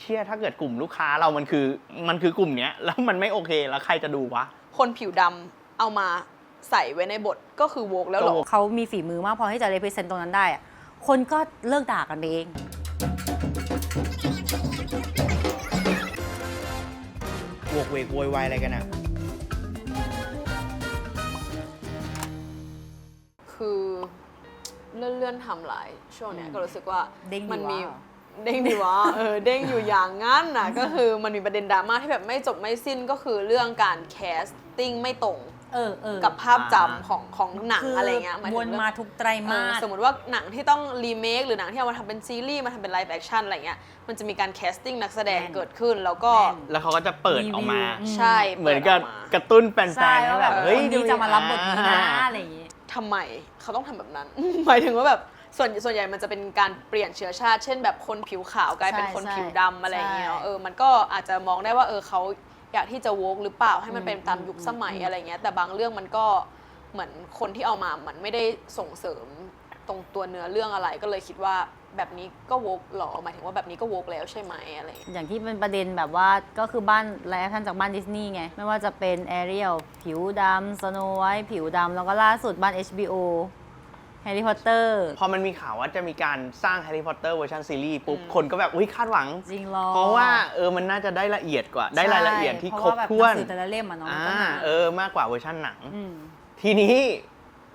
เชี่ยถ้าเกิดกลุ่มลูกค้าเรามันคือมันคือกลุ่มเนี้ยแล้วมันไม่โอเคแล้วใครจะดูวะ คนผิวดำเอามาใส่ไว้ในบทก็คือโวกแล้วเหรอก็ woke เขามีฝีมือมากพอที่จะ represent ตรงนั้นได้อะคนก็เลิกด่ากันไปเอง โวกเวกโวยวายอะไรกันอะ คือเลื่อนเลื่อนๆทำลายช่วงเนี้ยก็รู้สึกว่าเด้งดีมัมีวะ เด้งดีวะเออเด้งอยู่อย่างงั้นน่ะก็คือมันมีประเด็นดราม่าที่แบบไม่จบไม่สิ้นก็คือเรื่องการแคสติ้งไม่ตรง เออเออกับภาพจำอ่าของของหนังคือะไรเงี้ยหยถึงวนเรื่อง มาทุกไตรเอมาอสส มมติว่าหนังที่ต้องรีเมคหรือหนังที่เอามาทำเป็นซีรีส์มาทำเป็นไลฟ์แอคชั่นอะไรเงี้ยมันจะมีการแคสติ้งนักแสดงแน่นเกิดขึ้นแล้วก็แน่น แล้วเขาก็จะเปิดออกมารีวิวใช่เหมือนกับปิดกกระตุ้นแฟนใช่ๆให้ว่าแบแบบบเฮ้ยคนนี้จะมารับบทนี้นะอ่าอะไรอย่างงี้ ทำไมเขาต้องทำแบบนั้น หมายถึงว่าแบบ ส่วนส่วนใหญ่มันจะเป็นการเปลี่ยนเชื้อชาติ เช่นแบบคนผิวขาวกลายเป็นใช่คนใช่ผิวดำอะไรอย่างเงี้ยใช่เออมันก็อาจจะมองได้ว่าเออเขาอยากที่จะโวกหรือเปล่าให้มันอืมเป็นตามยุคสมัยอืมอะไรเงี้ยแต่บางเรื่องมันก็เหมือนคนที่เอามามันไม่ได้ส่งเสริมตรงตัวเนื้อเรื่องอะไรก็เลยคิดว่าแบบนี้ก็โวกหรอหมายถึงว่าแบบนี้ก็โวกแล้วใช่ไหมอะไรอย่างเงี้ยอย่างที่เป็นประเด็นแบบว่าก็คือบ้านไลฟ์แอคชั่นจากบ้านดิสนีย์ไง ไม่ว่าจะเป็นแอเรียลผิวดำสโนไวท์ผิวดำแล้วก็ล่าสุดบ้าน HBO แฮ ร์รี่พอตเตอร์ พอมันมีข่าวว่าจะมีการสร้างแฮร์รี่พอตเตอร์เวอร์ชันซีรีส์ปุ๊บอืมคนก็แบบ อุ้ยคาดหวัง จริงเหรอ เพราะว่าเออมันน่าจะได้ละเอียดกว่า ได้รายละเอียดที่ครบถ้วนใช่เพราะว่าแบบหนังสือแต่ละเล่มอะเนาะมันอ่าก็หนาเออมากกว่าเวอร์ชันหนังมทีนี้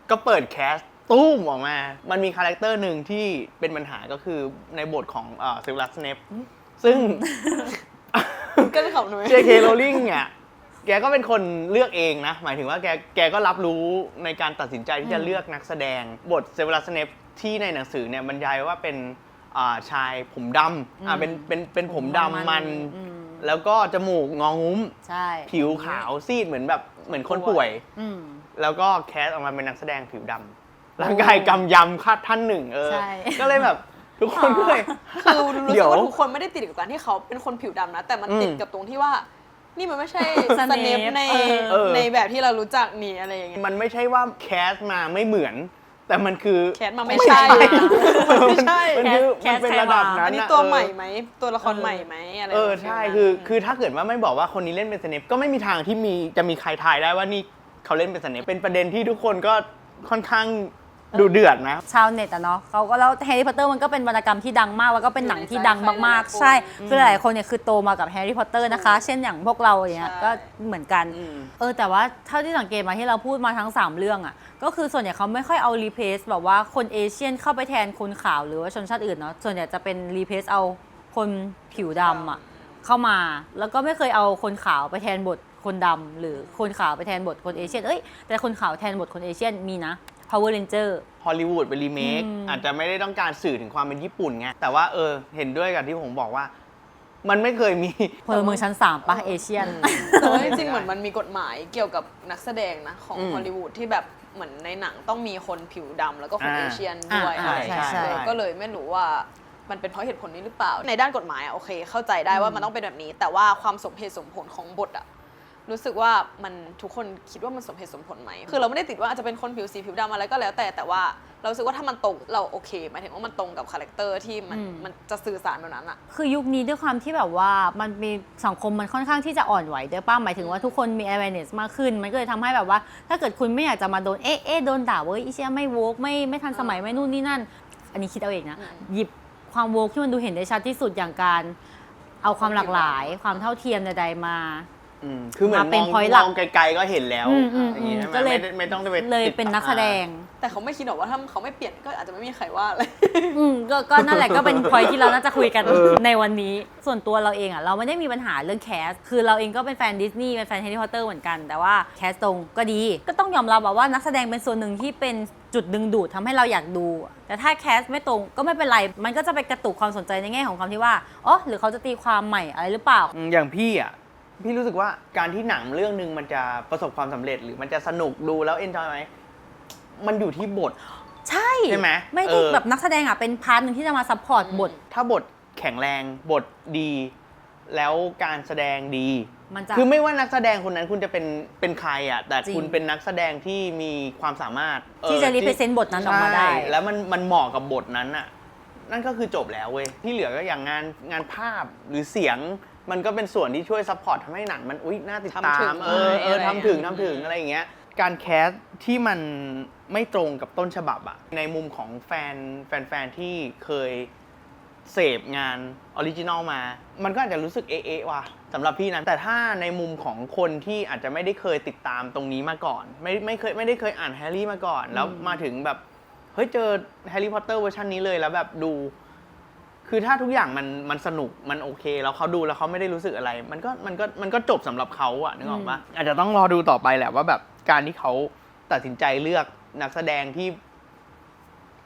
ก็เปิดแคสตุ้มออกมา มันมีคาแรคเตอร์หนึ่งที่เป็นปัญหาก็คือในบทของเซลลัสเนปซึ่งก็เลยขำหนู J.K. Rowling เนี่ย แกก็เป็นคนเลือกเองนะ หมายถึงว่าแกแกก็รับรู้ในการตัดสินใจที่จะอืมเลือกนักแสดง บทเซเวลัสเนปที่ในหนังสือเนี่ยบรรยายว่าเป็นอ่าชายผมดำอ่าเป็นเป็นเป็นผมดำมัน อืมแล้วก็จมูกงองุ้ม ใช่ผิวขาวซีดเหมือนแบบเหมือนคนป่วย อืม แล้วก็แคสออกมาเป็นนักแสดงผิวดำร่างกายกำยำคาดท่านหนึ่งเออ ใช่ ก็เลยแบบทุกคนก็เลย คือรู้สึเดี๋กยวว่าทุกคนไม่ได้ติดกับการที่เขาเป็นคนผิวดำนะ แต่มันติดอืมกับตรงที่ว่า นี่มันไม่ใช่สสเนเนปปในเออ ในแบบที่เรารู้จักนี่อะไรอย่างเงี้ย มันไม่ใช่ว่าแคสมาไม่เหมือน แต่มันคือแคสมาไม่ใช่ไม่ใช่ มันคือแคมันสเป็นใครระดับมานั้อันนนี้น่ะตัวเออ ใหม่ไหม ตัวละครใหม่ไหมอะไรเออแบบใช่นั้นคือคือถ้าเกิดว่าไม่บอกว่าคนนี้เล่นเป็นสเนปก็ไม่มีทางที่มีจะมีใครทายได้ว่านี่เขาเล่นเป็นสเนปเป็นประเด็นที่ทุกคนก็ค่อนข้าง ดูเดือดนะ ชาวเน็ตอะเนาะเขาก็แล้วแฮร์รี่พอตเตอร์มันก็เป็นวรรณกรรมที่ดังมาก แล้วก็เป็นหนังที่ดังมากๆ ใช่ คือหลายๆคนเนี่ยคือโตมากับแฮร์รี่พอตเตอร์นะคะ เช่นอย่างพวกเราเนี่ยก็เหมือนกันอืมเออ แต่ว่าเท่าที่สังเกตมาที่เราพูดมาทั้ง 3 เรื่องอะก็คือส่วนใหญ่เขาไม่ค่อยเอารีเพสแบบว่าคนเอเชียนเข้าไปแทนคนขาวหรือว่าชนชาติอื่นเนาะ ส่วนใหญ่จะเป็นรีเพสเอาคนผิวดำอะเข้ามา แล้วก็ไม่เคยเอาคนขาวไปแทนบทคนดำหรือคนขาวไปแทนบทคนเอเชียน เอ้ย แต่คนขาวแทนบทคนเอเชียนมีนะ Power Ranger ฮอลลีวูดเป็นรีเมคอืม อาจจะไม่ได้ต้องการสื่อถึงความเป็นญี่ปุ่นไง แต่ว่าเออ เห็นด้วยกับที่ผมบอกว่า มันไม่เคยมี พลเมืองชั้น 3ปะเอเชียน แต่ว่าจริงๆ เหมือนมันมีกฎหมายเกี่ยวกับนักแสดงนะ ของอืมฮอลลีวูดที่แบบเหมือนในหนังต้องมีคนผิวดำแล้วก็คนอ่าเอเชียนด้วยอ่าอะไรอย่างเงี้ยใช่ใช่ เออก็เลยไม่รู้ว่ามันเป็นเพราะเหตุผลนี้หรือเปล่า ในด้านกฎหมายอะโอเค เข้าใจได้ว่ามันต้องเป็นแบบนี้ แต่ว่าความสมเหตุสมผลของบทอะ รู้สึกว่ามันทุกคนคิดว่ามันสมเหตุสมผลไหม คือเราไม่ได้ติดว่าอาจจะเป็นคนผิวสีผิวดำอะไรก็แล้วแต่แต่ว่าเรารู้สึกว่าถ้ามันตรงเราโอเคหมายถึงว่ามันตรงกับคาแรคเตอร์ที่มันอืมมันจะสื่อสารแบบนั้นอะคือยุคนี้ด้วยความที่แบบว่ามันมีสังคมมันค่อนข้างที่จะอ่อนไหวด้วยป้าหมายถึงว่าทุกคนมี awareness มากขึ้น มันก็เลยทำให้แบบว่า ถ้าเกิดคุณไม่อยากจะมาโดนเอ๊ะเอ๊ะโดนด่าเว้ยอีเชียไม่โวกไม่ไม่ทันสมัยไม่นู่นนี่นั่น อันนี้คิดเอาเองนะอืมหยิบความโวกที่มันดูเห็นได้ชัดที่สุดอย่างการ เอาความหลากหลาย ความเท่าเทียมใดๆมา อืมคือเหมือนมาเป็นมอง point หลักมองไกลๆก็เห็นแล้วอืมอืมอย่างงี้ใช่ไหมก็เลย ไม่ได้ไม่ต้องไปเลยติดเป็นนักแสดง แต่เขาไม่คิดหรอกว่าถ้าเขาไม่เปลี่ยนก็อาจจะไม่มีใครว่าอะไรอืมก็ก็นั่นแหละก็เป็นพอยที่เราน่าจะคุยกันในวันนี้ ส่วนตัวเราเองอะ เราไม่ได้มีปัญหาเรื่องแคส คือเราเองก็เป็นแฟนดิสนีย์เป็นแฟนแฮร์รี่พอตเตอร์เหมือนกัน แต่ว่าแคสตรงก็ดี ก็ต้องยอมรับอะว่านักแสดงเป็นส่วนหนึ่งที่เป็นจุดดึงดูดทำให้เราอยากดู แต่ถ้าแคสไม่ตรงก็ไม่เป็นไร มันก็จะไปกระตุกความสนใจในแง่ของความที่ว่าอ๋อหรือเขาจะตีความใหม่อะไรหรือเปล่า อืมอย่างพี่อะ พี่รู้สึกว่าการที่หนังเรื่องหนึ่งมันจะประสบความสำเร็จหรือมันจะสนุกดูแล้วเอนจอยไหมมันอยู่ที่บท ใช่ใช่ไหมไม่ได้เออ แบบนักแสดงอะเป็นพาร์ทหนึ่งที่จะมาซัพพอร์ตบท ถ้าบทแข็งแรงบทดี แล้วการแสดงดี มันจะ คือไม่ว่านักแสดงคนนั้นคุณจะเป็นเป็นใครอะ แต่จริง คุณเป็นนักแสดงที่มีความสามารถเออที่จะ represent บทนั้นออกมาได้ ใช่แล้วมันมันเหมาะกับบทนั้นอะ นั่นก็คือจบแล้วเว้ย ที่เหลือก็อย่างงานงานภาพหรือเสียง มันก็เป็นส่วนที่ช่วยซัพพอร์ตทำให้หนังมันอุ๊ยน่าติดตาทำถึมงเออเอออะไรทำถึงอย่างเงี้ยทำถึงอะไรอย่างเงี้ยการแคสที่มันไม่ตรงกับต้นฉบับอะในมุมของแฟนแฟนๆที่เคยเสพงานออริจินอลมา มันก็อาจจะรู้สึกเอ๊ะๆว่ะสำหรับพี่นะแต่ถ้าในมุมของคนที่อาจจะไม่ได้เคยติดตามตรงนี้มาก่อน ไม่ไม่เคยไม่ได้เคยอ่านแฮร์รี่มาก่อน แล้วมาถึงแบบ เฮ้ยเจอแฮร์รี่พอตเตอร์เวอร์ชันนี้เลยแล้วแบบดู คือถ้าทุกอย่างมันมันสนุกมันโอเค แล้วเขาดูแล้วเขาไม่ได้รู้สึกอะไร มันก็มันก็มันก็จบสำหรับเขาอะนึกออกปะอาจจะต้องรอดูต่อไปแหละว่าแบบการที่เขาตัดสินใจเลือกนักแสดงที่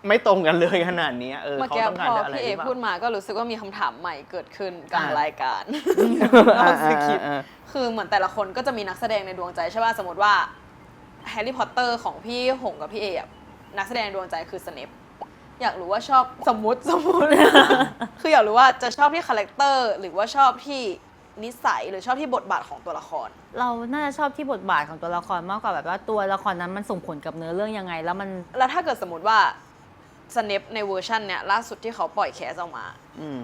ไม่ตรงกันเลยขนาดนี้เออเมื่อเขากี้ต้องพการอจะอะไรพี่เอหรือเปล่าพูดมาก็รู้สึกว่ามีคำถามใหม่เกิดขึ้นกลางอ่ารรายการอ่าเราสคริปต์อ่าคือเหมือนแต่ละคนก็จะมีนักแสดงในดวงใจใช่ป่ะสมมติว่าแฮร์รี่พอตเตอร์ของพี่หงกับพี่เออะนักแสดงในดวงใจคือสเนป อยากรู้ว่าชอบสมมติสมมติ คืออยากรู้ว่าจะชอบที่คาแรคเตอร์หรือว่าชอบที่นิสัยหรือชอบที่บทบาทของตัวละคร เราน่าจะชอบที่บทบาทของตัวละครมากกว่าแบบว่าตัวละครนั้นมันส่งผลกับเนื้อเรื่องยังไง แล้วมันแล้วถ้าเกิดสมมติว่าสเนปในเวอร์ชันเนี้ยล่าสุดที่เขาปล่อยแคสออกมา อืม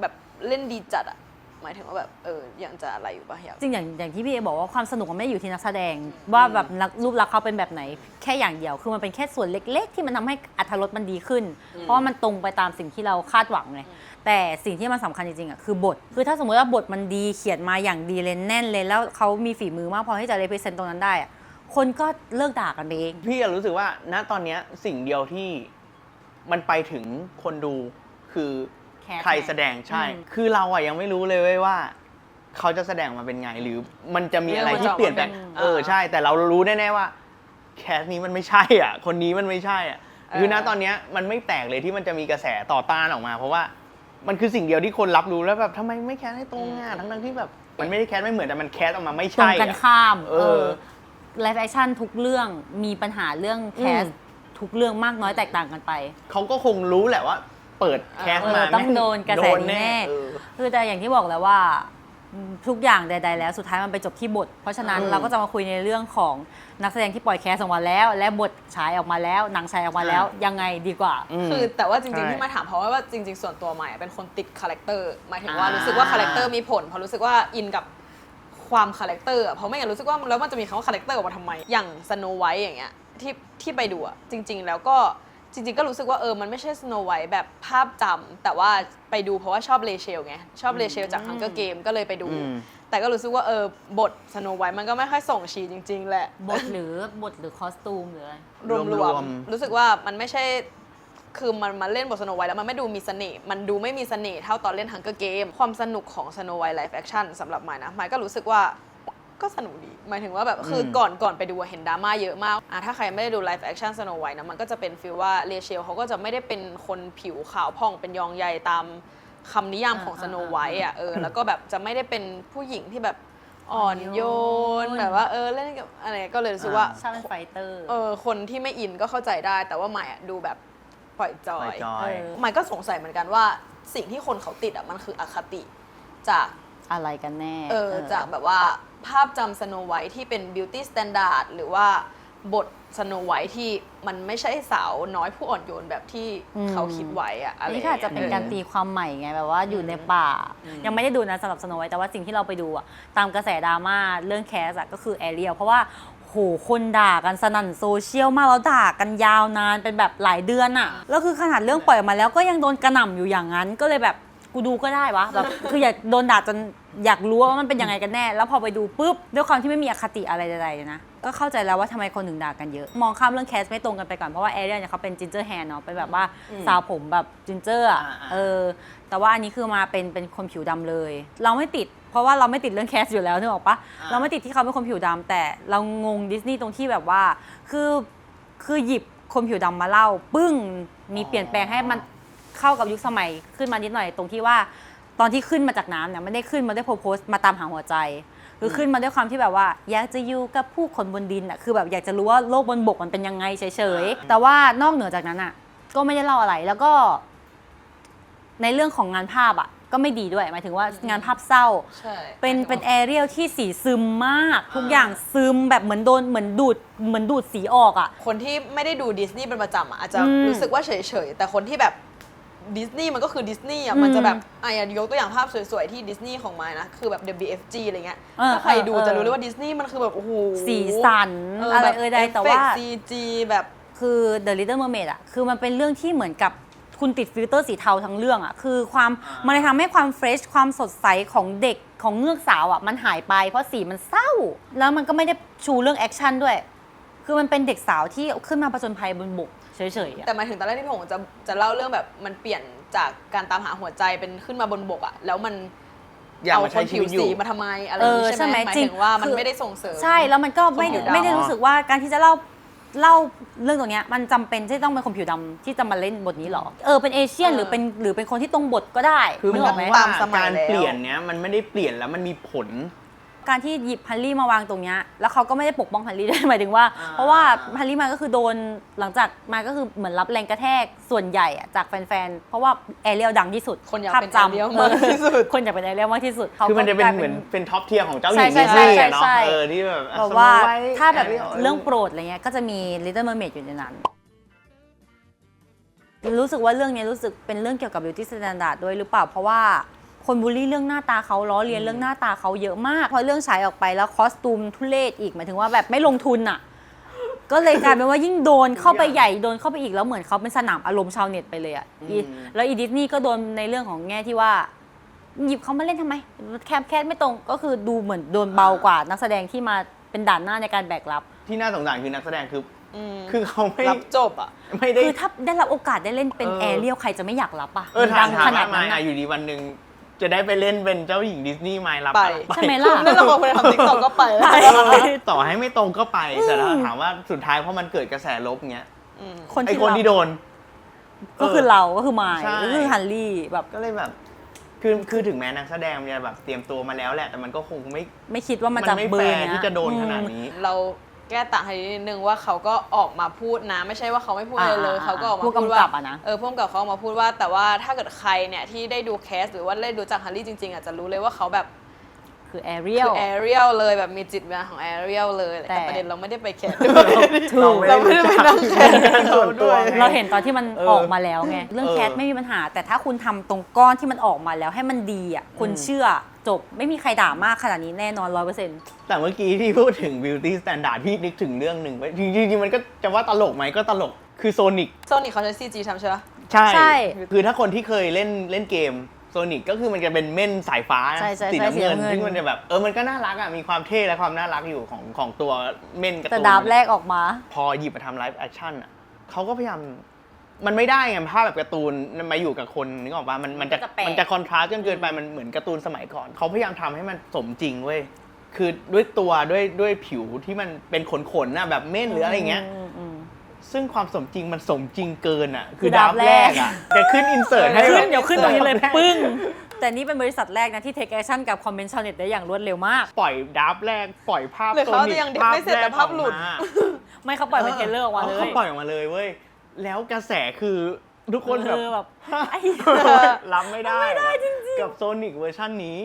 แบบเล่นดีจัดอะ หมายถึงว่าแบบเออยังจะอะไรอยู่ปะอยาก จริงอย่างอย่างที่พี่เอบอกว่าความสนุกมันไม่ได้อยู่ที่นักแสดง ว่าแบบนักรูปลักษณ์เขาเป็นแบบไหน แค่อย่างเดียว คือมันเป็นแค่ส่วนเล็ก ๆ ที่มันทำให้อัธรสมันดีขึ้น เพราะว่ามันตรงไปตามสิ่งที่เราคาดหวังไงแต่สิ่งที่มันสำคัญจริงๆอะคือบท คือถ้าสมมติว่าบทมันดีเขียนมาอย่างดีเลยแน่นเลยแล้วเขามีฝีมือมากพอที่จะเ e พ e เซนต์ตรงนั้นได้อะคนก็เลิกด่ากันไปเอง พี่อะรู้สึกว่าณตอนเนี้ยสิ่งเดียวที่มันไปถึงคนดูคือแคสใครแสดงใช่ อืม คือเราอะยังไม่รู้เลยเว้ยว่า เขาจะแสดงมาเป็นไงหรือมันจะมีอะไรที่เปลี่ยนแปลงเรื่องมันจะออกมาเป็นเออใช่ แต่เรารู้แน่ๆว่า แคสนี้มันไม่ใช่อะ คนนี้มันไม่ใช่อะคือณตอนเนี้ยมันไม่แปลกเลยที่มันจะมีกระแสต่อต้านออกมา เพราะว่ามันคือสิ่งเดียวที่คนรับรู้แล้วแบบทำไมไม่แคสให้ตรงอะทั้งๆที่แบบมันไม่ได้แคสไม่เหมือนแต่มันแคสออกมาไม่ตรงใช่กันอะ ข้ามเออไลฟ์แอคชั่นทุกเรื่องมีปัญหาเรื่องแคสอืม ทุกเรื่องมากน้อยแตกต่างกันไป เขาก็คงรู้แหละว่า เปิดแคสเออมาต้องแม่โดนกระแสโดนี้แน่ เออ คือแต่อย่างที่บอกแล้วว่าอืมทุกอย่างใด ๆ แล้วสุดท้ายมันไปจบที่บท เพราะฉะนั้นอืมเราก็จะมาคุยในเรื่องของนักแสดงที่ปล่อยแคสออกมาแล้ว และบทฉายออกมาแล้วหนังฉายออกมาแล้วอ่ายัยังไงดีกว่า ม คือแต่ว่าจริงใช่ ๆที่มาถามเพราะว่าจริง ๆ ส่วนตัวใหม่อะเป็นคนติดคาแรคเตอร์หมายถึงว่าอ่ารู้ รู้สึกว่าคาแรคเตอร์มีผลเพราะรู้สึกว่าอินกับความคาแรคเตอร์อะเพราะไม่งั้นรู้สึกว่าแล้วมันจะมีคำว่าคาแรคเตอร์ออกมาทำไมอย่างสโนไวท์อย่างเงี้ยที่ที่ไปดูอะจริง ๆ แล้วก็ จริงๆ ก็รู้สึกว่าเออ มันไม่ใช่สโนไวท์แบบภาพจำแต่ว่าไปดูเพราะว่าชอบเลเชลไง ชอบเลเชลจากฮังเกอร์เกมก็เลยไปดู อืม แต่ก็รู้สึกว่าเออบทสโนไวท์มันก็ไม่ค่อยส่งชีจริง ๆ แหละ บทหรือบทหรือคอสตูมหรืออะไร รวมรๆวมๆรู้สึกว่ามันไม่ใช่ คือมันมาเล่นบทสโนไวท์แล้วมันไม่ดูมีเสน่ห์ มันดูไม่มีเสน่ห์เท่าตอนเล่นฮังเกอร์เกม ความสนุกของสโนไวท์ไลฟ์แอคชั่นสำหรับหมายนะหมายก็รู้สึกว่า ก็สนุกดีหมายถึงว่าแบบคือก่อนก่อนไปดูอะเห็นดราม่าเยอะมากอะถ้าใครไม่ได้ดูไลฟ์แอคชั่นสโนไวท์นะมันก็จะเป็นฟีลว่าเรเชลเขาก็จะไม่ได้เป็นคนผิวขาวผ่องเป็นยองใยตามคำนิยามของสโนไวท์อะเออแล้วก็แบบจะไม่ได้เป็นผู้หญิงที่แบบอ่อนโยนแบบว่าเออเล่นกับอะไรก็เลยรู้สึกว่าชอบเป็นไฟเตอร์เออคนที่ไม่อินก็เข้าใจได้ แต่ว่าใหม่อะดูแบบปล่อยจอปล่ยอยจอยเออใหม่ก็สงสัยเหมือนกันว่าสิ่งที่คนเขาติดอะมันคืออคติจากอะไรกันแน่ เออจากแบบว่า ภาพจำสโนไวท์ที่เป็นบิวตี้สแตนดาร์ดหรือว่าบทสโนไวท์ที่มันไม่ใช่สาวน้อยผู้อ่อนโยนแบบที่อืม เขาคิดไว้อะอัอะนไรนี้ก็อาจจะเป็นการตีความใหม่ไงแบบว่าอยู่ในป่า ยังไม่ได้ดูนะสำหรับสโนไวท์แต่ว่าสิ่งที่เราไปดูอะตามกระแสดราม่าเรื่องแคสอะก็คือแอเรียลเพราะว่าโหคนด่ากันสนั่นโซเชียลมากแล้วด่ากันยาวนานเป็นแบบหลายเดือนอะแล้วคือขนาดเรื่องปล่อยออกมาแล้วก็ยังโดนกระหน่ำอยู่อย่างนั้น ก็เลยแบบ กูดูก็ได้วะแบบคืออยากโดนด่าจนอยากรู้ว่ามันเป็นยังไงกันแน่ แล้วพอไปดูปุ๊บด้วยความที่ไม่มีอคติอะไรใดๆเลยนะก็เข้าใจแล้วว่าทำไมคนถึงด่ากันเยอะ มองข้ามเรื่องแคสไม่ตรงกันไปก่อน เพราะว่าแอเรียลเนี่ยเขาเป็นจินเจอร์แฮนเนาะเป็นแบบว่าสาวผมแบบจินเจอร์อะอ่าๆ เออ แต่ว่าอันนี้คือมาเป็นเป็นคนผิวดำเลย เราไม่ติด เพราะว่าเราไม่ติดเรื่องแคสอยู่แล้วนึกออกปะอ่าเราไม่ติดที่เขาเป็นคนผิวดำแต่เรางงดิสนีย์ตรงที่แบบว่าคือคือหยิบคนผิวดำมาเล่า ปึ้งมีเปลี่ยนแปลงให้มัน เข้ากับยุคสมัยขึ้นมานิดหน่อยตรงที่ว่า ตอนที่ขึ้นมาจากน้ำเนี่ยไม่ได้ขึ้นมาด้วยโพสต์มาตามหาหัวใจคือขึ้นมาด้วยความที่แบบว่า อยากจะอยู่กับผู้คนบนดินอะคือแบบอยากจะรู้ว่าโลกบนบกมันเป็นยังไงเฉยๆแต่ว่านอกเหนือจากนั้นอะ ก็ไม่ได้เล่าอะไรแล้วก็ ในเรื่องของงานภาพอะ ก็ไม่ดีด้วยหมายถึงว่างานภาพเศร้า ใช่เป็นเป็นแอเรียลที่สีซึมมาก ทุกอย่างซึมแบบเหมือนโดนเหมือนดูดเหมือนดูดสีออกอะ คนที่ไม่ได้ดูดิสนีย์เป็นประจำอะอาจจะอืม รู้สึกว่าเฉยๆ แต่คนที่แบบ ดิสนีย์มันก็คือดิสนีย์อะอืมมันจะแบบอะอย่างยกตัวอย่างภาพสวยๆ ที่ดิสนีย์ของไม้นะ คือแบบ WFG อะไรเงี้ยเออถ้าใครดูเออ จะรู้เลยว่าดิสนีย์มันคือแบบ โอ้โหสีสันอะไรแบบเอ่ยใดแต่ว่าเอฟเฟกต์ CG แบบ คือ The Little Mermaid อะคือมันเป็นเรื่องที่เหมือนกับคุณติดฟิลเตอร์สีเทาทั้งเรื่องอะคือความอ่ามัมันเลยทำให้ความเฟรชความสดใสของเด็กของเงือกสาวอะมันหายไปเพราะสีมันเศร้า แล้วมันก็ไม่ได้ชูเรื่องแอคชั่นด้วย คือมันเป็นเด็กสาวที่ขึ้นมาประจนภัยบนบก เฉยๆอะแต่หมายถึงตอนแรกที่ผมจะจะเล่าเรื่องแบบมันเปลี่ยนจากการตามหาหัวใจเป็นขึ้นมาบนบกอะแล้วมันอยากเอามาคใช้นชีผิวิวตอยู่ สีมาทำไมอะไรอเอย่างองี้ใช่ไหมใช่ไหมหมายจริงถึงว่ามันคือไม่ได้ส่งเสริม ใช่แล้วมันก็ไม่คนผิวดำ ไม่ได้รู้สึกว่าการที่จะเล่าเล่าเรื่องตรงเนี้ยมันจำเป็นที่ต้องเป็นคนผิวดำที่จะมาเล่นบทนี้หรอเออเป็นเอเชียนเออหรือเป็นหรือเป็นคนที่ตรงบทก็ได้คือนึมกออองกไหมว่าตามสมัยการแล้ว เปลี่ยนเนี้ยมันไม่ได้เปลี่ยนแล้วมันมีผล การที่หยิบฮันรี่มาวางตรงเนี้ยแล้วเขาก็ไม่ได้ปกป้องฮันรี่ด้วยหมายถึงว่า อ่า เพราะว่าฮันรี่มาก็คือโดนหลังจากมาก็คือเหมือนรับแรงกระแทกส่วนใหญ่อะจากแฟนๆเพราะว่าแอเรียลดังที่สุดคนอยากภพเป็นจำ Ariel มากที่สุด คนอยากเป็นแอเรียลมากที่สุดขาคือมันจะเป็นก็กลาย เหมือนเป็นท็อปเทียร์ของเจ้าหญิงใช่ดิสใช่นีย์ใช่อะเนาะใช่ เออที่แบบแบบว่า Snow White ถ้าแบบ Ariel เรื่องโปรดอะไรเงี้ยก็จะมี Little Mermaid อยู่ในนั้น รู้สึกว่าเรื่องนี้รู้สึกเป็นเรื่องเกี่ยวกับ beauty standard ด้วยหรือเปล่า เพราะว่า คนบูลลี่เรื่องหน้าตาเขาล้อเลียนเรื่องหน้าตาเขาเยอะมากพอเรื่องฉายออกไปแล้วคอสตูมทุเลศอีกหมายถึงว่าแบบไม่ลงทุนอะ ก็เลยกลายเป็นว่ายิ่งโดนเข้าไปใหญ่โดนเข้าไปอีกแล้วเหมือนเขาเป็นสนามอารมณ์ชาวเน็ตไปเลยอะอีอืมแล้วอีดิสนีย์ก็โดนในเรื่องของแง่ที่ว่า หยิบเขามาเล่นทำไม แคปแคสไม่ตรงก็คือดูเหมือนโดนเบากว่านักแสดงที่มาเป็นด่านหน้าในการแบกรับ ที่น่าสงสารคือนักแสดงคืออืมคือเขาไม่รับจบอะไม่ได้คือถ้าได้รับโอกาสได้เล่นเป็นเออแอเรียลใครจะไม่อยากรับอะเออถามดัถามขนาดว่านั้นมาอะอยู่ดีวันหนึ่ง จะได้ไปเล่นเป็นเจ้าหญิงดิสนีย์มายรับไป ใช่ไหมล่ะ นั่นเราคนทำติ๊กต็อกก็ไปแล้วต่อให้ไม่ตรงก็ไปแต่ถ้าถามว่าสุดท้ายเพราะมันเกิดกระแสลบเงี้ยอืมคนไอที่คนรับที่โดน ก็คือเราก็คือมายใช่ ก็คือฮันรี่แบบก็เลยแบบ คือคือถึงแม้นักแสดงเนี่ยแบบเตรียมตัวมาแล้วแหละแต่มันก็คงไม่ ไม่คิดว่ามันมันจะไม่เบอแฟร์ร์เนี้ยที่จะโดนขนาดอืมนี้ เรา แก้ต่างให้นิดนึงว่าเขาก็ออกมาพูดนะ ไม่ใช่ว่าเขาไม่พูดอะไรเลยอ่าเขาก็ออกมาผู้พูดกำว่ากับอะนะ เออพ่วงกับเขาออกมาพูดว่า แต่ว่าถ้าเกิดใครเนี่ยที่ได้ดูแคสหรือว่าได้ดูจากฮันรี่จริงๆอาจจะรู้เลยว่าเขาแบบคือแอเรียคืลอแอเรียลเลยแบบมีจิตวิญญาณของแอเรียลเลยแต่ แต่ประเด็นเราไม่ได้ไปแคสด้วยถูกเราไม่ได้ไปนั่งแคสส่วนตัวเราเห็นตอนที่มันเออออกมาแล้วไง เรื่องเออ แคสไม่มีปัญหา แต่ถ้าคุณทำตรงก้อนที่มันออกมาแล้วให้มันดีอะคุณอืมเชื่อ จบ ไม่มีใครด่ามากขนาดนี้แน่นอนร้อยเปอร์เซ็นต์แต่เมื่อกี้ที่พูดถึง beauty standard พี่นึกถึงเรื่องหนึ่งไว้จริงๆจริงๆมันก็จะว่าตลกไหมก็ตลกคือโซนิกโซนิคเขาใช้ซีจีทำใช่ปะใช่ใช่ คือถ้าคนที่เคยเล่นเล่นเกมโซนิกก็คือมันจะเป็นเม่นสายฟ้าใช่ใช่สีใช่น้ำเงินสีน้ำเงินซึ่งมันจะแบบเออมันก็น่ารักอะมีความเท่และความน่ารักอยู่ของของตัวเม่นการ์แต่ตูนดาบแรกออกมา พอหยิบมาทำไลฟ์แอคชั่นอะเขาก็พยายาม มันไม่ได้ไงภาพแบบการ์ตูนมาอยู่กับคนนึกออกปะมันมันจะมันจะแปลก มันจะคอนทราสต์จนเกินไปมันเหมือนการ์ตูนสมัยก่อนเขาพยายามทำให้มันสมจริงเว้ยคือด้วยตัวด้วยด้วยผิวที่มันเป็นขนขนๆน่ะแบบเม่นหรืออะไรเงี้ย มอืม ซึ่งความสมจริงมันสมจริงเกินอะ คืคืออดาดาบบแรแรกกอะจะขึ้นอินเสิร์ตให้ขึ้แบนบเดี๋ยวขึ้นตรงนี้เลยดาบแรกปึ้ง แต่นี่เป็นบริษัทแรกนะที่เทคแอคชั่นกับคอมเมนต์ชาวเน็ตได้อย่างรวดเร็วมาก ปล่อยดับแรก ปล่อยภาพหรือเขาโซนิยังเด็กไม่เสร็จแต่ภาพหลุดออกมาไม่เขาปล่อยเป็นเทรลเลอร์ออกมาเลเขาย ปล่อยออกมาเลยเว้ย แล้วกระแสคือทุกคนแบบคือแบบไอ้รับไม่ได้ไม่ได้จริงๆ กับโซนิกเวอร์ชันนี้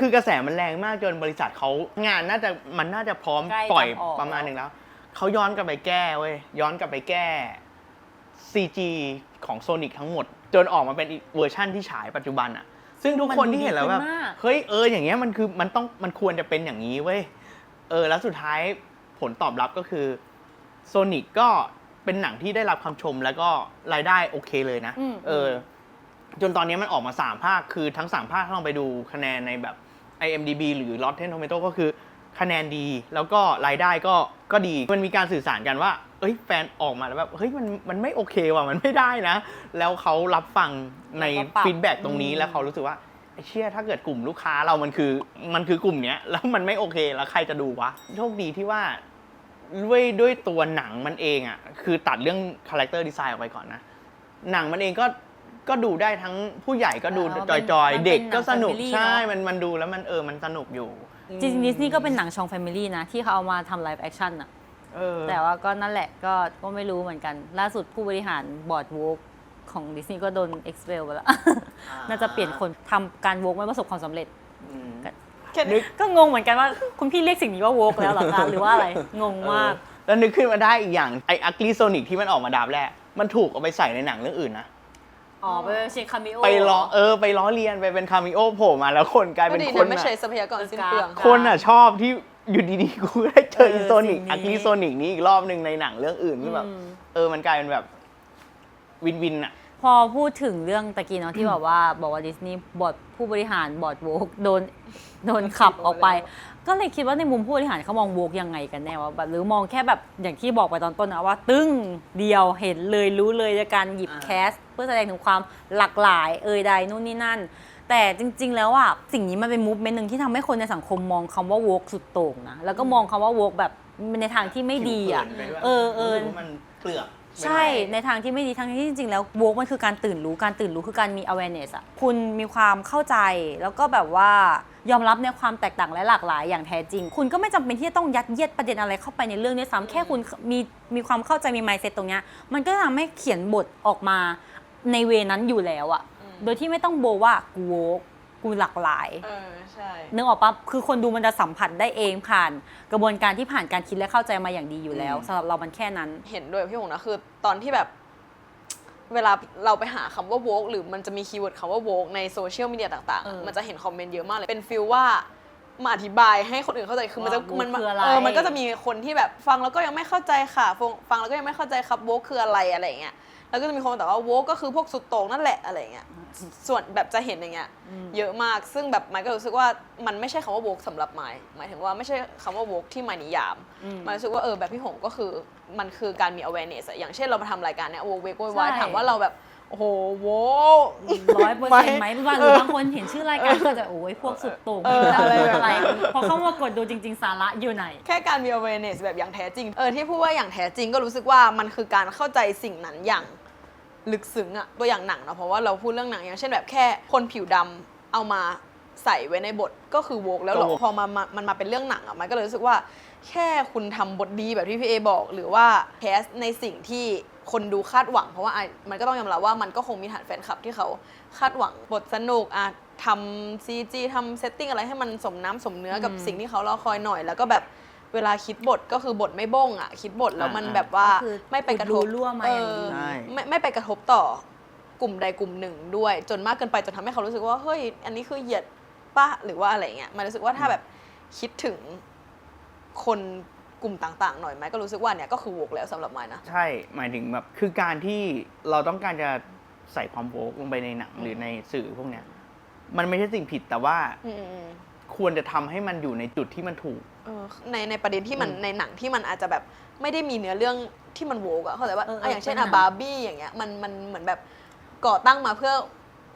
คือกระแสมันแรงมากจนบริษัทเขางานน่าจะมันน่าจะพร้อมใกล้ปล่อยจะออก ประมาณหนึ่งแล้ว เขาย้อนกลับไปแก้เว้ย ย้อนกลับไปแก้ CG ของโซนิกทั้งหมด จนออกมาเป็นอีกเวอร์ชั่นที่ฉายปัจจุบันอะซึ่งทุกคนที่เห็นแล้วแบบมันดูดีขึ้นมากเฮ้ยเอออย่างเงี้ยมันคือมันต้องมันควรจะเป็นอย่างนี้เว้ย เออแล้วสุดท้ายผลตอบรับก็คือโซนิกก็ เป็นหนังที่ได้รับคำชมแล้วก็รายได้โอเคเลยนะ อืม เออ จนตอนนี้มันออกมา 3 ภาค คือทั้ง 3 ภาคถ้าลองไปดูคะแนนในแบบ IMDB หรือ Rotten Tomato ก็คือคะแนนดี แล้วก็รายได้ก็ก็ดี มันมีการสื่อสารกันว่า เอ้ยแฟนออกมาแล้วแบบเฮ้ยมันมันไม่โอเคว่ะมันไม่ได้นะ แล้วเขารับฟังในแล้วก็ปรับฟีดแบ็ตรงนี้อืม แล้วเขารู้สึกว่าไอ้เชี่ยถ้าเกิดกลุ่มลูกค้าเรามันคือมันคือกลุ่มเนี้ยแล้วมันไม่โอเคแล้วใครจะดูวะโชคดีที่ว่า ด้วยด้วยตัวหนังมันเองอะคือตัดเรื่องคาแรคเตอร์ดีไซน์ออกไปก่อนนะ หนังมันเองก็ก็ดูได้ทั้งผู้ใหญ่ก็ดูเออมันจเป็นอยมันเป็นๆเด็กก็หนังสนุก family ใช่เนอะมันมันดูแล้วมันเออมันสนุกอยู่จริงๆดิสนีย์ก็เป็นหนังชองแฟมิลี่นะ ที่เขาเอามาทำไลฟ์แอคชั่นอะเออแต่ว่าก็นั่นแหละก็ก็ไม่รู้เหมือนกัน ล่าสุดผู้บริหารบอร์ดวอล์กของดิสนีย์ก็โดน expel ไปแล้ว น่าจะเปลี่ยนคนทำการวอล์กไม่ประสบความสำเร็จอืมแค่ นึนี้กก็งงเหมือนกันว่าคุณพี่เรียกสิ่งนี้ว่าวอล์กแล้วเหรอคะหรือว่าอะไรงงมากเออแล้วนึกขึ้นมาได้อีกอย่างไอ้อักลีโซนิกที่มันออกมาดาบแรกมันถูกเอาไปใส่ในหนังเรื่องอื่นนะอ๋อไปเช็คคามิโอไปล้อเออไปล้อเลียนไปเป็นคามิโอโผล่มาแล้วคนกลายก็เป็นดีคนนะไม่อะใช้ทรัพยากรสิ้นเปลืองเออคนอะชอบที่อยู่ดีๆกูได้เจอเอออีโซนิกสิ่งนี้อักลีโซนิกนี้อีกรอบหนึ่งในหนังเรื่องอื่นที่แบบอืมเออมันกลายเป็นแบบวินวินอะพอพูดถึงเรื่องตะกี้เนาะที่แบบว่าบอกว่าดิสนีย์บอร์ดผู้บริหารบอร์ดโวกโดน โดนขับออกไป ก็เลยคิดว่าในมุมผู้บริหารเขามองโวกยังไงกันแน่ว่าแบบหรือมองแค่แบบอย่างที่บอกไปตอนต้นนะว่า ตึ้งเดียวเห็นเลยรู้เลยในการหยิบอ่าแคส เพื่อแสดงถึงความหลากหลาย เอ่ยใดนู่นนี่นั่น แต่จริง ๆ แล้วอะสิ่งนี้มันเป็นมูฟเมนต์หนึ่งที่ทำให้คนในสังคมมองคำว่าโวกสุดโต่งนะแล้วก็มองคำว่าโวกแบบในทางที่ไม่ดีอะผิวผินไปด้วยเออเออรู้สึกว่ามันเปลือกใช่ ในทางที่ไม่ดีทั้งที่จริงๆ แล้ววกมันคือการตื่นรู้ การตื่นรู้คือการมี awareness อะคุณมีความเข้าใจ แล้วก็แบบว่า ยอมรับในความแตกต่างและหลากหลายอย่างแท้จริง คุณก็ไม่จำเป็นที่จะต้องยัดเยียดประเด็นอะไรเข้าไปในเรื่องนี้ซ้ำแค่คุณมีมีความเข้าใจมี mindset ตรงเนี้ยมันก็ทำให้เขียนบทออกมาในเวนั้นอยู่แล้วอะโดยที่ไม่ต้องโบว่ากูโวกกูหลากหลาย เออใช่ นึกออกปะคือคนดูมันจะสัมผัสได้เองผ่านกระบวนการที่ผ่านการคิดและเข้าใจมาอย่างดีอยู่แล้วสำหรับเรามันแค่นั้น เห็นด้วยพี่หงนะคือตอนที่แบบ เวลาเราไปหาคำว่าโวกหรือมันจะมีคีย์เวิร์ดคำว่าโวกในโซเชียลมีเดียต่าง เออๆ มันจะเห็นคอมเมนต์เยอะมากเลย เป็นฟิลว่ามาอธิบายให้คนอื่นเข้าใจคือมันจะว่า woke มันคืออะไร เออมันก็จะมีคนที่แบบฟังแล้วก็ยังไม่เข้าใจค่ะฟังฟังแล้วก็ยังไม่เข้าใจครับโวกคืออะไรอะไรอย่างเงี้ยแล้วก็จะมีคนแต่ว่าโวกก็คือพวกสุดโต่งนั่นแหละอะไรอย่างเงี้ย ส่วนแบบจะเห็นอย่างเงี้ยเยอะมากซึ่งแบบไมค์ก็รู้สึกว่ามันไม่ใช่คำว่าโวกสำหรับไมค์หมายถึงว่าไม่ใช่คำว่าโวกที่ไมค์นิยามอืมไมค์รู้สึกว่าเออแบบพี่หงก็คือมันคือการมี awareness อะอย่างเช่นเรามาทำรายการเนี้ยโวกเวกโวยวายใช่ถามว่าเราแบบโอ้โหโวกร้อยเปอร์เซ็นต์ไหมบางหรือบางคนเห็นชื่อรายการก็จะโอ้ยพวกสุดโต่งเออไม่รู้อะไรจะแบบพูดอะไรพอเข้ามากดดูจริง ๆ สาระอยู่ไหน แค่การมี awareness แบบอย่างแท้จริง เออที่พูดว่าอย่างแท้จริงก็รู้สึกว่ามันคือการเข้าใจสิ่งนั้นอย่าง ลึกซึ้งอะตัวอย่างหนังเนาะเพราะว่าเราพูดเรื่องหนังอย่างเช่นแบบแค่คนผิวดำเอามาใส่ไว้ในบทก็คือโวกแล้วเหรก็อ woke พอมามามันมาเป็นเรื่องหนังอะมันก็เลยรู้สึกว่า แค่คุณทำบทดีแบบที่พี่เอบอก หรือว่าแคสในสิ่งที่คนดูคาดหวัง เพราะว่าอะมันก็ต้องยอมรับว่ามันก็คงมีฐานแฟนคลับที่เขาคาดหวังบทสนุกอะทำซีจีทำเซตติ้งอะไรให้มันสมน้ำสมเนื้อกับอืมสิ่งที่เขารอคอยหน่อยแล้วก็แบบ เวลาคิดบทก็คือบทไม่บ้งอะคิดบทแล้วมันอ่าแบบว่าก็คือไม่ไปกระทบอุดรูรั่วมาอย่างดีเออใช่ ไม่ไม่ไปกระทบต่อกลุ่มใดกลุ่มหนึ่งด้วย จนมากเกินไปจนทำให้เขารู้สึกว่าเฮ้ยอันนี้คือเหยียดปะหรือว่าอะไรเงี้ยมันรู้สึกว่าถ้าแบบคิดถึงคนกลุ่มต่างๆ หน่อยไหมก็รู้สึกว่าเนี่ยก็คือวกแล้วสำหรับไม้นะ ใช่ หมายถึงแบบ คือการที่เราต้องการจะใส่ความโวกลงไปในหนังหรือในสื่อพวกเนี้ย มันไม่ใช่สิ่งผิดแต่ว่า อืมอืม ควรจะทำให้มันอยู่ในจุดที่มันถูก เออในในประเด็นที่มันอืมในหนังที่มันอาจจะแบบไม่ได้มีเนื้อเรื่องที่มันโวกอะเข้าใจว่าเออเอออะอย่างเช่นเป็นหนัอะงบาร์บี้อย่างเงี้ยมันมันเหมือนแบบก่อตั้งมาเพื่อ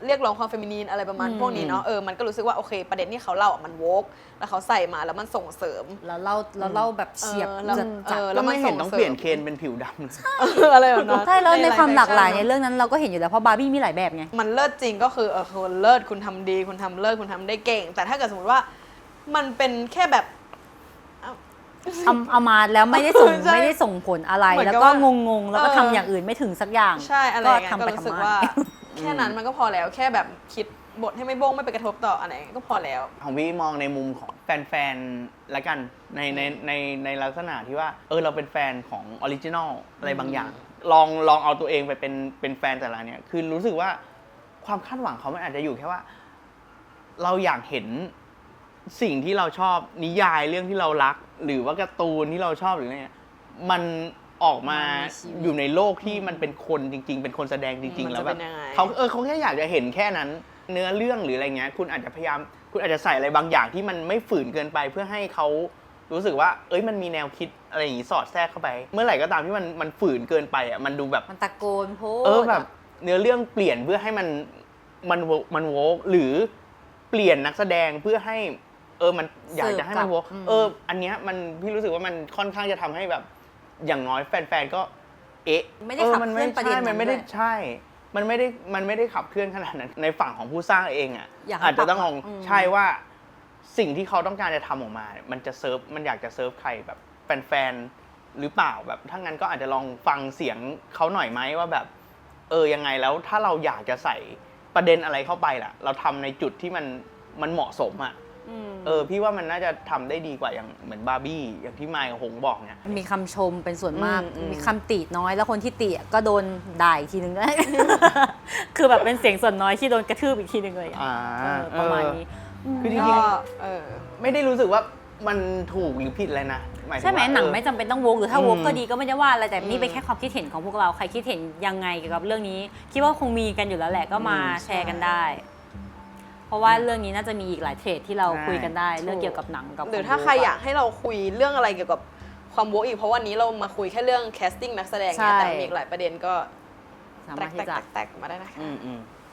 เรียกร้องความเฟมินีนอะไรประมาณอืมพวกนี้เนาะเออมันก็รู้สึกว่าโอเคประเด็นที่เขาเล่าอะมันโวกแล้วเขาใส่มาแล้วมันส่งเสริม แล้วเล่าแล้วเล่าแบบเฉียบเออแล้วจัดเอจัดอแล้วไม่เห็นมันส่งต้องเปลี่ยนเสริมเคนเป็นผิวดำเลยอะไรแบบนั้นใช่แล้วในความหลากหลายไฟ์ในชั่นเรื่องนั้นเราก็เห็นอยู่แล้วเพราะบาร์บี้มีหลายแบบไงมันเลิศจริงก็คือเออคุณเลิศคุณทำดี คุณทำเลิศคุณทำได้เก่ง แต่ถ้าเกิดสมมติว่ามันเป็นแค่แบบเอาเอามาแล้วไม่ได้ส่งใช่ไม่ได้ส่งผลอะไรเหมือนแล้วกับก็ว่างงๆ แล้วก็เออทำอย่างอื่นไม่ถึงสักอย่าง ใช่อะไรก็อย่างเงี้ยทำก็ไปรู้สึกทำมาว่า แค่นั้นมันก็พอแล้วแค่แบบคิดบทให้ไม่โบ้งไม่ไปกระทบต่ออะไรก็พอแล้ว ของพี่มองในมุมของแฟนๆ ละกันในในในในลักษณะที่ว่า เออเราเป็นแฟนของออริจินอลอะไรบางอย่าง ลองลองเอาตัวเองไปเป็นเป็นแฟนแต่ละเนี่ยคือรู้สึกว่าความคาดหวังเขามันอาจจะอยู่แค่ว่า เราอยากเห็นสิ่งที่เราชอบนิยายเรื่องที่เรารัก หรือว่าการ์ตูนที่เราชอบหรืออะไรเนี่ยมัน ออกมามันมีชีวิตอยู่ในโลกที่มันเป็นคนจริง ๆ เป็นคนแสดงจริงมัๆนจะแล้วแบบเป็นยังไงเขาเออเขาแค่อยากจะเห็นแค่นั้น เนื้อเรื่องหรืออะไรเงี้ย คุณอาจจะพยายาม คุณอาจจะใส่อะไรบางอย่างที่มันไม่ฝืนเกินไปเพื่อให้เขารู้สึกว่า เอ้ยมันมีแนวคิดอะไรอย่างงี้สอดแทรกเข้าไป เมื่อไหร่ก็ตามที่มันมันฝืนเกินไปอะมันดูแบบมันตะโกนโพสเออแบบเนื้อเรื่องเปลี่ยนเพื่อให้มันมันโวมันโวกหรือเปลี่ยนนักแสดงเพื่อให้ เออมันอยากจะให้มันโวกเออ อันเนี้ยมันพี่รู้สึกว่ามันค่อนข้างจะทำให้แบบ อย่างน้อยแฟนๆก็ เอ๊ะไม่ได้ขับมันเคลื่อนประเด็นใช่นั้มันนไม่ได้ด้วยใช่ มันไม่ได้มันไม่ได้ขับเคลื่อนขนาดนั้น ในฝั่งของผู้สร้างเองอะอยากให้อาจจะต้องมองปรับอืม ใช่ว่าสิ่งที่เขาต้องการจะทำออกมาเนี่ยมันจะเซิร์ฟมันอยากจะเซิร์ฟใครแบบแฟนๆหรือเปล่าแบบถ้างั้นก็อาจจะลองฟังเสียงเขาหน่อยไหมว่าแบบ เออยังไงแล้วถ้าเราอยากจะใส่ประเด็นอะไรเข้าไปล่ะ เราทำในจุดที่มันมันเหมาะสมอะ่ะ อืมเออพี่ว่ามันน่าจะทำได้ดีกว่าอย่างเหมือนบาร์บี้ อย่างที่ไมค์กับหงบอกเนี่ย มีคำชมเป็นส่วนมาก อืมอืม มีคำติน้อย แล้วคนที่ติอะก็โดนด่าอีกทีนึง คือแบบเป็นเสียงส่วนน้อยที่โดนกระทืบอีกทีนึงเลยอะอ่าเออประมาณนี้ คือจก็ริงเออ ๆไม่ได้รู้สึกว่ามันถูกหรือผิดอะไรนะายถึใช่ไหมว่าหนังเออ ไม่จำเป็นต้องวกหรือถ้าวกอืมก็ดีก็ไม่ได้ว่าอะไรแต่นี่อืมเป็นแค่ความคิดเห็นของพวกเราใครคิดเห็นยังไงเกี่ยวกับเรื่องนี้ คิดว่าคงมีกันอยู่แล้วแหละก็มาอืม แชร์กันได้เพ ราะว่าเรื่องนี้น่าจะมีอีกหลายเทรดที่เราใช่คุยกันได้ เรื่องเกี่ยวกับหนังกับหรือถ้าใครอยากให้เราคุยเรื่องอะไรเกี่ยวกับความโวกอีกเพราะวันนี้เรามาคุยแค่เรื่อง casting นักแสดงเนี่ยแต่มีอีกหลายประเด็นก็สาแตมารถกที่จะๆๆๆมาได้นะคะอืมอืม